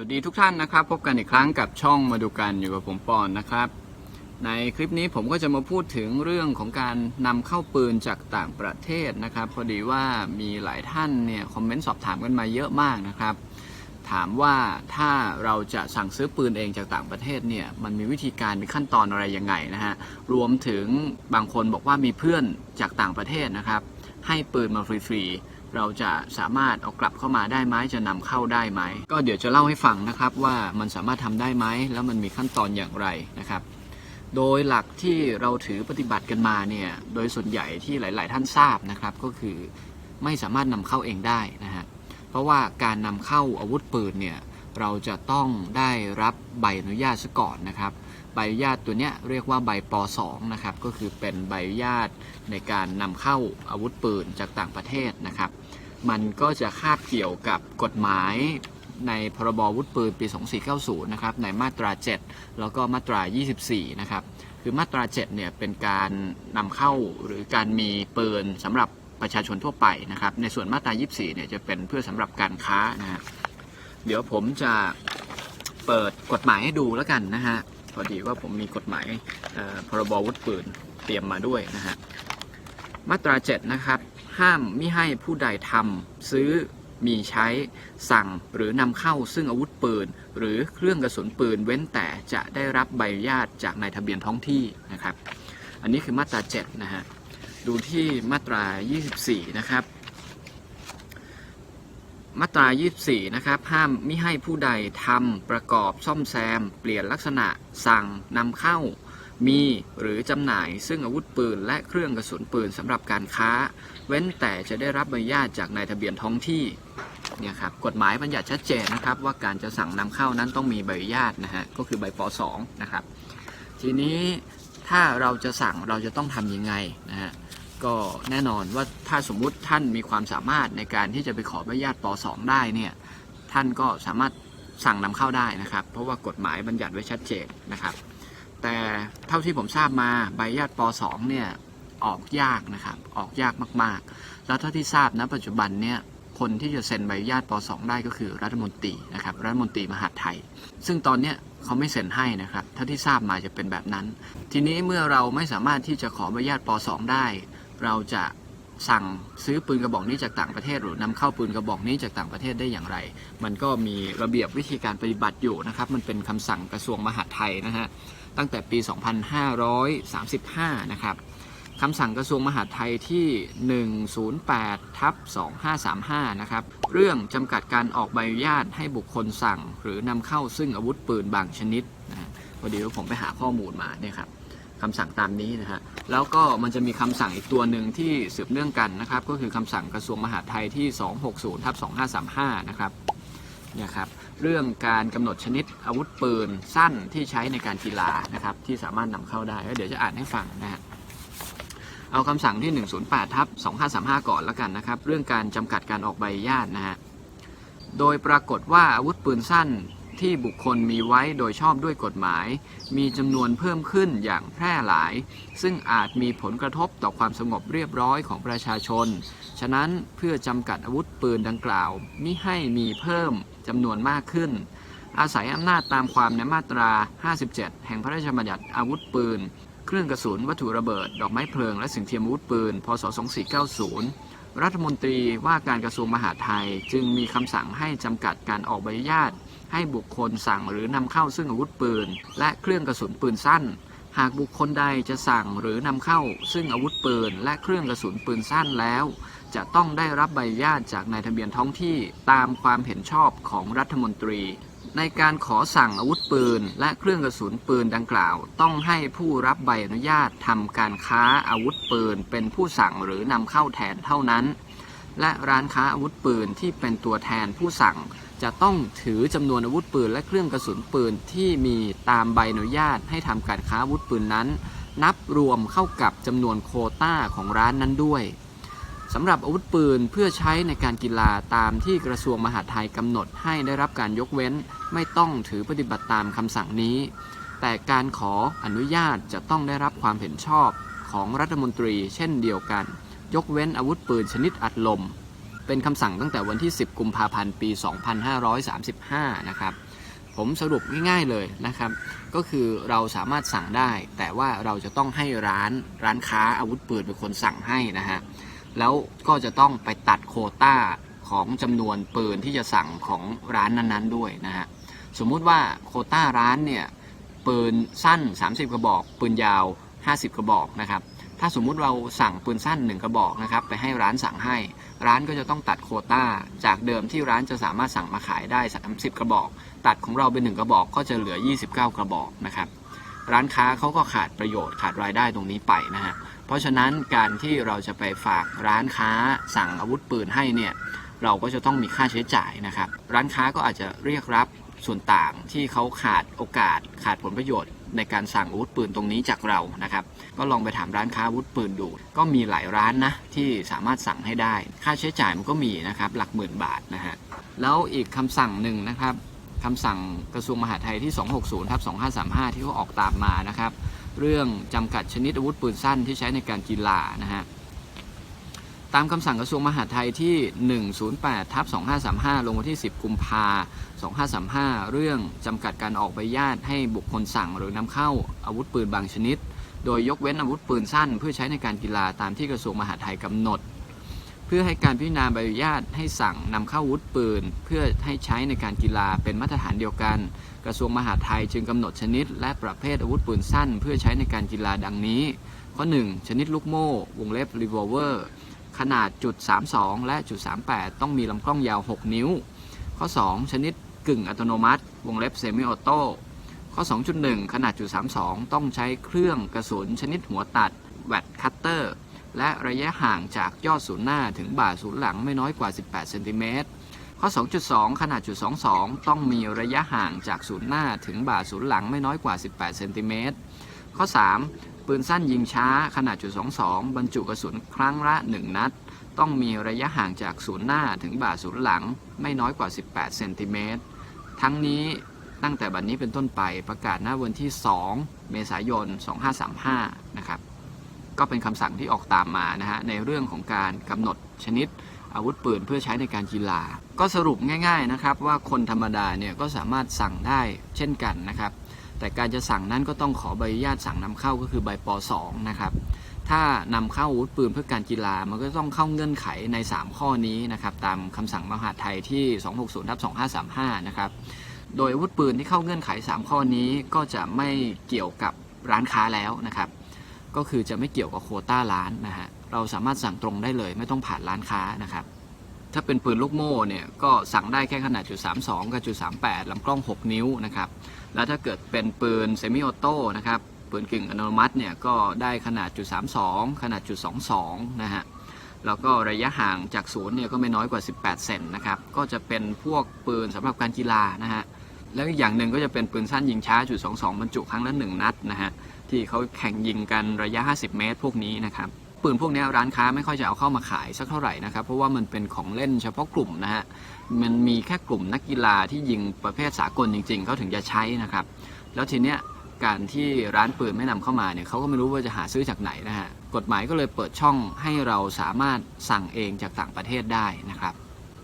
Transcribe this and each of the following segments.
วัสดีทุกท่านนะครับ พบกันอีกครั้งกับช่องมาดูกันอยู่กับผมปอนนะครับ ในคลิปนี้ผมก็จะมาพูดถึงเรื่องของการนำเข้าปืนจากต่างประเทศนะครับ พอดีว่ามีหลายท่านเนี่ยคอมเมนต์สอบถามกันมาเยอะมากนะครับ ถามว่าถ้าเราจะสั่งซื้อปืนเองจากต่างประเทศเนี่ยมันมีวิธีการมีขั้นตอนอะไรยังไงนะฮะรวมถึงบางคนบอกว่ามีเพื่อนจากต่างประเทศนะครับ ให้ปืนมาฟรีๆ เราจะสามารถเอากลับเข้ามาได้ไหมจะนำเข้าได้ไหม ก็เดี๋ยวจะเล่าให้ฟังนะครับว่ามันสามารถทำได้ไหม แล้วมันมีขั้นตอนอย่างไรนะครับ โดยหลักที่เราถือปฏิบัติกันมาเนี่ยโดยส่วนใหญ่ที่หลาย ๆ ท่านทราบนะครับก็คือไม่สามารถนำเข้าเองได้นะฮะเพราะว่าการนำเข้าอาวุธปืนเนี่ยเราจะต้องได้รับใบอนุญาตซะก่อนนะครับ ใบอนุญาตตัวเนี้ยเรียกว่าใบป .2 นะครับก็คือเป็นใบอนุญาตในการนำเข้าอาวุธปืนจากต่างประเทศนะครับ มันก็จะคาบเกี่ยวกับกฎหมายในพรบอาวุธปืนปี 2490 นะครับ ในมาตรา 7 แล้วก็มาตรา 24 นะครับ คือมาตรา 7 เนี่ย เป็นการนำเข้าหรือการมีปืนสำหรับประชาชนทั่วไปนะครับ ในส่วนมาตรา 24 เนี่ย จะเป็นเพื่อสำหรับการค้านะฮะ เดี๋ยวผมจะเปิดกฎหมายให้ดูแล้วกันนะฮะ พอดีว่าผมมีกฎหมายพรบอาวุธปืนเตรียมมาด้วยนะฮะมาตรา7นะครับห้ามมิให้ผู้ใดทำซื้อมีใช้สั่งหรือนำเข้าซึ่งอาวุธปืน หรือเครื่องกระสุนปืนเว้นแต่จะได้รับใบอนุญาตจากนายทะเบียนท้องที่นะครับ อันนี้คือมาตรา7นะฮะดูที่มาตรา 24 นะครับ มาตรา 24 นะครับ ห้ามมิให้ผู้ใดทำประกอบซ่อมแซม เปลี่ยนลักษณะสั่งนำเข้า มีหรือจำหน่าย ซึ่งอาวุธปืนและเครื่องกระสุนปืนสำหรับการค้า เว้นแต่จะได้รับใบอนุญาตจากนายทะเบียนท้องที่เนี่ยครับกฎหมายบัญญัติชัดเจนนะครับ ว่าการจะสั่งนำเข้านั้นต้องมีใบอนุญาตนะฮะก็คือใบป .2 นะครับ ทีนี้ถ้าเราจะสั่งเราจะต้องทำยังไงนะฮะ ก็แน่นอนว่าถ้าสมมุติท่านมีความสามารถในการที่จะไปขอใบอนุญาตป .2 ได้เนี่ยท่านก็สามารถสั่งนำเข้าได้นะครับ เพราะว่ากฎหมายบัญญัติไว้ชัดเจนนะครับ แต่เท่าที่ผมทราบมาใบอนุญาตป .2 เนี่ยออกยากนะครับ ออกยากมากๆ แล้วเท่าที่ทราบณปัจจุบันเนี่ยคนที่จะเซ็นใบอนุญาตป .2 ได้ก็คือรัฐมนตรีนะครับรัฐมนตรีมหาดไทย ซึ่งตอนเนี้ยเขาไม่เซ็นให้นะครับเท่าที่ทราบมาจะเป็นแบบนั้น ทีนี้เมื่อเราไม่สามารถที่จะขอใบอนุญาตป .2 ได้ เราจะสั่งซื้อปืนกระบอกนี้จากต่างประเทศหรือนำเข้าปืนกระบอกนี้จากต่างประเทศได้อย่างไร มันก็มีระเบียบวิธีการปฏิบัติอยู่นะครับ มันเป็นคำสั่งกระทรวงมหาดไทยนะฮะ ตั้งแต่ปี 2535 นะครับคำสั่งกระทรวงมหาดไทยที่ 108ทับ2535 นะครับ เรื่องจำกัดการออกใบอนุญาตให้บุคคลสั่ง หรือนำเข้าซึ่งอาวุธปืนบางชนิดนะฮะพอดีว่าผมไปหาข้อมูลมาเนี่ยครับคำสั่งตามนี้นะฮะ แล้วก็มันจะมีคำสั่งอีกตัวหนึ่งที่สืบเนื่องกันนะครับ ก็คือคำสั่งกระทรวงมหาดไทยที่ 260ทับ2535 นะครับเนี่ยครับเรื่องการกำหนดชนิดอาวุธปืนสั้นที่ใช้ในการกีฬานะครับที่สามารถนำเข้าได้เดี๋ยวจะอ่านให้ฟังนะฮะเอาคำสั่งที่ 108ทับ2535 ก่อนแล้วกันนะครับ เรื่องการจำกัดการออกใบอนุญาตนะฮะโดยปรากฏว่าอาวุธปืนสั้น ที่บุคคลมีไว้โดยชอบด้วยกฎหมาย มีจำนวนเพิ่มขึ้นอย่างแพร่หลาย ซึ่งอาจมีผลกระทบต่อความสงบเรียบร้อยของประชาชน ฉะนั้นเพื่อจำกัดอาวุธปืนดังกล่าวมิให้มีเพิ่มจำนวนมากขึ้น อาศัยอำนาจตามความในมาตรา 57 แห่งพระราชบัญญัติอาวุธปืน เครื่องกระสุนวัตถุระเบิด ดอกไม้เพลิงและสิ่งเทียมอาวุธปืน พศ 2490 รัฐมนตรีว่าการกระทรวงมหาดไทย จึงมีคำสั่งให้จำกัดการออกใบอนุญาต ให้บุคคลสั่งหรือนำเข้าซึ่งอาวุธปืน และเครื่องกระสุนปืนสั้น หากบุคคลใดจะสั่งหรือนำเข้า ซึ่งอาวุธปืน และเครื่องกระสุนปืนสั้นแล้ว จะต้องได้รับใบอนุญาตจากนายทะเบียนท้องที่ตามความเห็นชอบของรัฐมนตรี ในการขอสั่งอาวุธปืน และเครื่องกระสุนปืนดังกล่าว ต้องให้ผู้รับใบอนุญาตทำการค้าอาวุธปืน เป็นผู้สั่งหรือนำเข้าแทนเท่านั้น และร้านค้าอาวุธปืนที่เป็นตัวแทนผู้สั่ง จะต้องถือจำนวนอาวุธปืน และเครื่องกระสุนปืนที่มีตามใบอนุญาตให้ทำการค้าอาวุธปืนนั้น นับรวมเข้ากับจำนวนโคต้าของร้านนั้นด้วยสำหรับอาวุธปืนเพื่อใช้ในการกีฬาตามที่กระทรวงมหาดไทยกำหนดให้ได้รับการยกเว้น ไม่ต้องถือปฏิบัติตามคำสั่งนี้ แต่การขออนุญาตจะต้องได้รับความเห็นชอบของรัฐมนตรีเช่นเดียวกัน ยกเว้นอาวุธปืนชนิดอัดลม เป็นคำสั่งตั้งแต่วันที่ 10 กุมภาพันธ์ ปี 2535 นะครับ ผมสรุปง่ายๆเลยนะครับ ก็คือเราสามารถสั่งได้ แต่ว่าเราจะต้องให้ร้านร้านค้าอาวุธปืนเป็นคนสั่งให้นะฮะ แล้วก็จะต้องไปตัดโคต้าของจำนวนปืนที่จะสั่งของร้านนั้นๆด้วยนะฮะ สมมุติว่าโคต้าร้านเนี่ยปืนสั้น 30 กระบอก ปืนยาว 50 กระบอกนะครับถ้าสมมุติเราสั่งปืนสั้น 1 กระบอกนะครับไปให้ร้านสั่งให้ ร้านก็จะต้องตัดโคต้า จากเดิมที่ร้านจะสามารถสั่งมาขายได้ 30 กระบอก ตัดของเราเป็น 1 กระบอกก็จะเหลือ 29 กระบอกนะครับร้านค้าเขาก็ขาดประโยชน์ขาดรายได้ตรงนี้ไปนะฮะเพราะฉะนั้นการที่เราจะไปฝากร้านค้าสั่งอาวุธปืนให้เนี่ยเราก็จะต้องมีค่าใช้จ่ายนะครับ ร้านค้าก็อาจจะเรียกรับ ส่วนต่างที่เขาขาดโอกาสขาดผลประโยชน์ ในการสั่งอาวุธปืนตรงนี้จากเรานะครับ ก็ลองไปถามร้านค้าอาวุธปืนดู ก็มีหลายร้านนะที่สามารถสั่งให้ได้ ค่าใช้จ่ายมันก็มีนะครับหลักหมื่นบาทนะฮะแล้วอีกคำสั่งหนึ่งนะครับคำสั่งกระทรวงมหาดไทยที่ 260ทับ2535 ที่เขาออกตามมานะครับ เรื่องจำกัดชนิดอาวุธปืนสั้นที่ใช้ในการกีฬานะฮะ ตามคำสั่งกระทรวงมหาดไทยที่ 108ทับ2535 ลงวันที่ 10 กุมภา2535 เรื่องจำกัดการออกใบญาตให้บุคคลสั่งหรือนำเข้าอาวุธปืนบางชนิด โดยยกเว้นอาวุธปืนสั้น เพื่อใช้ในการกีฬาตามที่กระทรวงมหาดไทยกำหนด เพื่อให้การพิจารณาใบอนุญาตให้สั่งนำเข้าอาวุธปืน เพื่อให้ใช้ในการกีฬาเป็นมาตรฐานเดียวกัน กระทรวงมหาดไทยจึงกำหนดชนิด และประเภทอาวุธปืนสั้น เพื่อใช้ในการกีฬาดังนี้ ข้อ 1 ชนิดลูกโม่ วงเล็บรีวอลเวอร์ ขนาดจุด32 และจุด38 ต้องมีลำกล้องยาว 6 นิ้ว ข้อ 2 ชนิดกึ่งอัตโนมัติ วงเล็บเซมิออโต้ข้อ 2.1 ขนาดจุด32 ต้องใช้เครื่องกระสุนชนิดหัวตัดแวดคัตเตอร์และระยะห่างจากยอดศูนย์หน้าถึงบ่าศูนย์หลังไม่น้อยกว่า 18 เซนติเมตร ข้อ 2.2 ขนาดจุด22 ต้องมีระยะห่างจากศูนย์หน้าถึงบ่าศูนย์หลังไม่น้อยกว่า 18 เซนติเมตร ข้อ 3 ปืนสั้นยิงช้าขนาดจุด22 บรรจุกระสุนครั้งละ 1 นัด ต้องมีระยะห่างจากศูนย์หน้าถึงบ่าศูนย์หลัง ไม่น้อยกว่า 18 เซนติเมตร ทั้งนี้ตั้งแต่บัดนนี้เป็นต้นไปประกาศณวันที่ 2 เมษายน 2535 นะครับ ก็เป็นคำสั่งที่ออกตามมานะฮะในเรื่องของการกำหนดชนิดอาวุธปืนเพื่อใช้ในการกีฬา ก็สรุปง่าย ๆนะครับ ว่าคนธรรมดาเนี่ยก็สามารถสั่งได้เช่นกันนะครับ แต่การจะสั่งนั้นก็ต้องขอใบอนุญาตสั่งนำเข้าก็คือใบป .2 นะครับ ถ้านำเข้าอาวุธปืนเพื่อการกีฬา มันก็ต้องเข้าเงื่อนไขใน 3 ข้อนี้นะครับ ตามคำสั่งมหาดไทยที่ 260ทับ2535 นะครับ โดยอาวุธปืนที่เข้าเงื่อนไข 3 ข้อนี้ก็จะไม่เกี่ยวกับร้านค้าแล้วนะครับ ก็คือจะไม่เกี่ยวกับโควต้าร้านนะฮะ เราสามารถสั่งตรงได้เลยไม่ต้องผ่านร้านค้านะครับถ้าเป็นปืนลูกโม่เนี่ยก็สั่งได้แค่ขนาดจุด32กับจุด38ลำกล้อง 6 นิ้วนะครับ แล้วถ้าเกิดเป็นปืนเซมิออโต้นะครับปืนกึ่งอัตโนมัติเนี่ยก็ได้ขนาดจุด32 ขนาดจุด22นะฮะแล้วก็ระยะห่างจากศูนย์เนี่ยก็ไม่น้อยกว่า 18 เซนนะครับก็จะเป็นพวกปืนสำหรับการกีฬานะฮะแล้วอีกอย่างหนึ่งก็จะเป็นปืนสั้นยิงช้าจุด22บรรจุครั้งละ1นัดนะฮะที่เขาแข่งยิงกันระยะ 50 เมตร พวกนี้นะครับ ปืนพวกนี้ร้านค้าไม่ค่อยจะเอาเข้ามาขายสักเท่าไหร่นะครับ เพราะว่ามันเป็นของเล่นเฉพาะกลุ่มนะฮะ มันมีแค่กลุ่มนักกีฬาที่ยิงประเภทสากลจริง ๆเขาถึงจะใช้นะครับ แล้วทีเนี้ยการที่ร้านปืนไม่นำเข้ามาเนี่ยเขาก็ไม่รู้ว่าจะหาซื้อจากไหนนะฮะ กฎหมายก็เลยเปิดช่องให้เราสามารถสั่งเองจากต่างประเทศได้นะครับ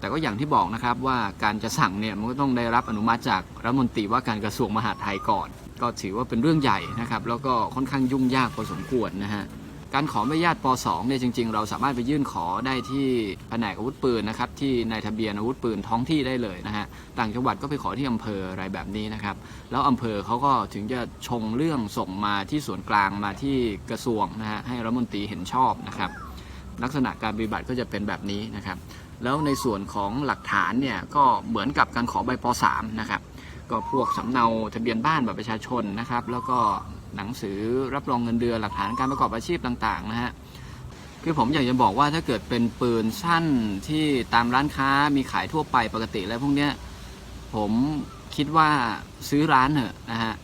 แต่ก็อย่างที่บอกนะครับว่าการจะสั่งเนี่ยมันก็ต้องได้รับอนุมัติจากรัฐมนตรีว่าการกระทรวงมหาดไทยก่อน ก็ถือว่าเป็นเรื่องใหญ่นะครับ แล้วก็ค่อนข้างยุ่งยากพอสมควรนะฮะ การขอใบอนุญาตป .2 เนี่ยจริง ๆ เราสามารถไปยื่นขอได้ที่แผนกอาวุธปืนนะครับที่ในทะเบียนอาวุธปืนท้องที่ได้เลยนะฮะต่างจังหวัดก็ไปขอที่อำเภออะไรแบบนี้นะครับแล้วอำเภอเขาก็ถึงจะชงเรื่องส่งมาที่ส่วนกลางมาที่กระทรวงนะฮะให้รัฐมนตรีเห็นชอบนะครับลักษณะการปฏิบัติก็จะเป็นแบบนี้นะครับแล้วในส่วนของหลักฐานเนี่ยก็เหมือนกับการขอใบป .3 นะครับก็พวกสำเนาทะเบียนบ้านบัตรประชาชนนะครับแล้วก็ หนังสือรับรองเงินเดือนหลักฐานการประกอบอาชีพต่างๆนะฮะคือผมอยากจะบอกว่าถ้าเกิดเป็นปืนสั้นที่ตามร้านค้ามีขายทั่วไปปกติแล้วพวกเนี้ยผมคิดว่าซื้อร้านเถอะนะฮะ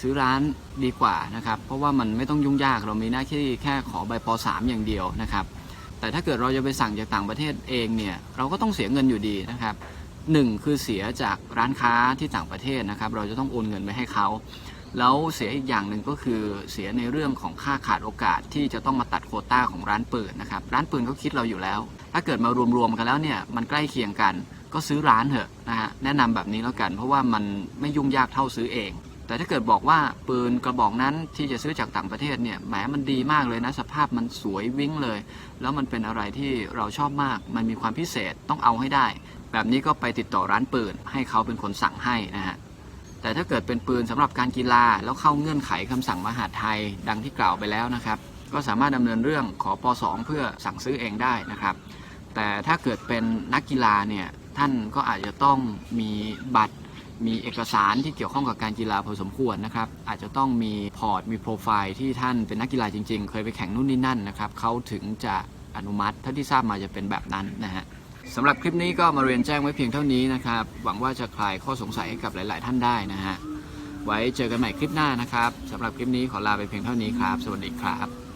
ซื้อร้านดีกว่านะครับ เพราะว่ามันไม่ต้องยุ่งยากเรามีหน้าที่แค่ขอใบป .3 อย่างเดียวนะครับ แต่ถ้าเกิดเราจะไปสั่งจากต่างประเทศเองเนี่ยเราก็ต้องเสียเงินอยู่ดีนะครับหนึ่งคือเสียจากร้านค้าที่ต่างประเทศนะครับ เราจะต้องโอนเงินไปให้เขา แล้วเสียอีกอย่างหนึ่งก็คือเสียในเรื่องของค่าขาดโอกาสที่จะต้องมาตัดโคต้าของร้านปืนนะครับ ร้านปืนเขาคิดเราอยู่แล้ว ถ้าเกิดมารวมๆกันแล้วเนี่ยมันใกล้เคียงกัน ก็ซื้อร้านเถอะนะฮะแนะนำแบบนี้แล้วกัน เพราะว่ามันไม่ยุ่งยากเท่าซื้อเอง แต่ถ้าเกิดบอกว่าปืนกระบอกนั้นที่จะซื้อจากต่างประเทศเนี่ยแหมมันดีมากเลยนะสภาพมันสวยวิ่งเลย แล้วมันเป็นอะไรที่เราชอบมาก มันมีความพิเศษต้องเอาให้ได้ แบบนี้ก็ไปติดต่อร้านปืนให้เขาเป็นคนสั่งให้นะฮะ แต่ถ้าเกิดเป็นปืนสำหรับการกีฬาแล้วเข้าเงื่อนไขคำสั่งมหาดไทย ดังที่กล่าวไปแล้วนะครับ ก็สามารถดำเนินเรื่องขอป .2 เพื่อสั่งซื้อเองได้นะครับ แต่ถ้าเกิดเป็นนักกีฬาเนี่ยท่านก็อาจจะต้องมีบัตรมีเอกสารที่เกี่ยวข้องกับการกีฬาพอสมควรนะครับ อาจจะต้องมีพอร์ตมีโปรไฟล์ที่ท่านเป็นนักกีฬาจริง ๆ เคยไปแข่งนู่นนี่นั่นนะครับเขาถึงจะอนุมัติเท่าที่ทราบมาจะเป็นแบบนั้นนะฮะ สำหรับคลิปนี้ก็มาเรียนแจ้งไว้เพียงเท่านี้นะครับ หวังว่าจะคลายข้อสงสัยให้กับหลาย ๆ ท่านได้นะฮะ ไว้เจอกันใหม่คลิปหน้านะครับสำหรับคลิปนี้ขอลาไปเพียงเท่านี้ครับ สวัสดีครับ